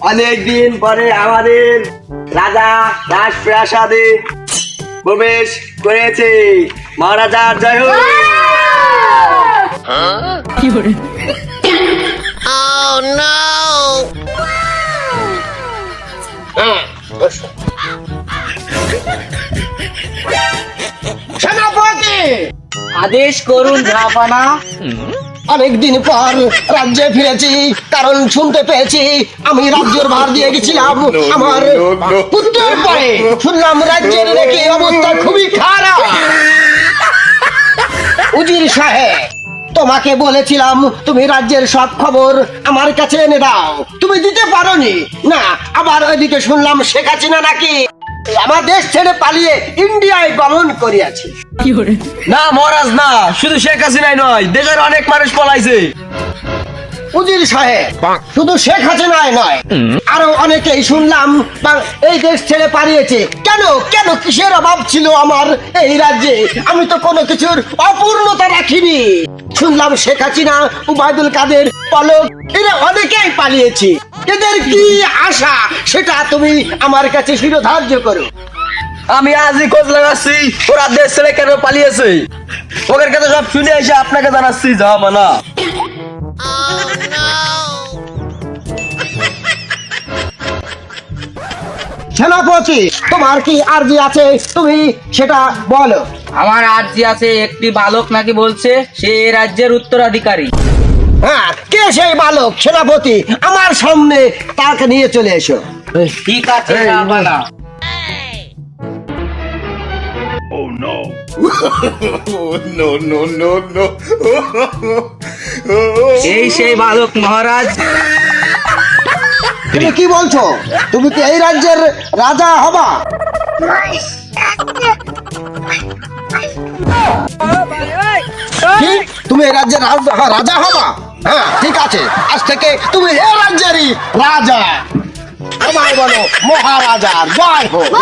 অনেকদিন পরে আমাদের রাজা রাজপ্রাসাদে প্রবেশ করেছে। মহারাজার জয় হোক! সেনাপতি! আদেশ করুন ঝাপানা। অনেকদিন পর রাজ্যে ফিরেছি কারণ শুনতে পেয়েছি আমি রাজ্যের ভার দিয়ে গেছিলাম। আমার পুত্রের পরে শুনলাম রাজ্যের নাকি অবস্থা খুবই খারাপ। উজির সাহেব তোমাকে বলেছিলাম তুমি রাজ্যের সব খবর আমার কাছে এনে দাও। তুমি দিতে পারোনি। না আবার ওইদিকে শুনলাম শেখ হাসিনা নাকি আমার দেশ ছেড়ে পালিয়ে ইন্ডিয়ায় গমন করিয়াছে। না মহারাজ না শুধু শেখ হাসিনাই নয় দেশের অনেক মানুষ পলাইছে। উজির সাহেব শুধু শেখ হাসিনায় নয় আরও অনেকেই শুনলাম এই দেশ ছেড়ে পালিয়েছে। কেন কেন কিসের অভাব ছিল আমার এই রাজ্যে? আমি তো কোনো কিছুর অপূর্ণতা রাখিনি শুনলাম শেখ হাসিনা উবায়দুল কাদের পলক এরা অনেকেই পালিয়েছে। এদের কি আশা? সেটা তুমি আমার কাছে শিরোধার্য করো। আমি আজই খোঁজ লাগাচ্ছি ওরা দেশ ছেড়ে কেন পালিয়েছে? ওদের কাছে সব শুনে এসে আপনাকে জানাচ্ছি জাহাপানা সেনাপতি তোমার কি আর্জি আছে? তুমি সেটা বলো। আমার আর্জি আছে একটি বালক নাকি বলছে সে রাজ্যের উত্তরাধিকারী। হ্যাঁ কে সেই বালক সেনাপতি? আমার সামনে তাকে নিয়ে চলে এসো। ঠিক আছে ঝাপানা no, no, no, no. এই সেই বালক মহারাজ। তুমি কি বলছো? তুমি কি এই রাজ্যের রাজা হবা? তুমি এই রাজ্যের রাজা হবা? হ্যাঁ ঠিক আছে। আজ থেকে তুমি এ রাজ্যেরই রাজা। তোমায় বলো মহারাজার জয় হোক।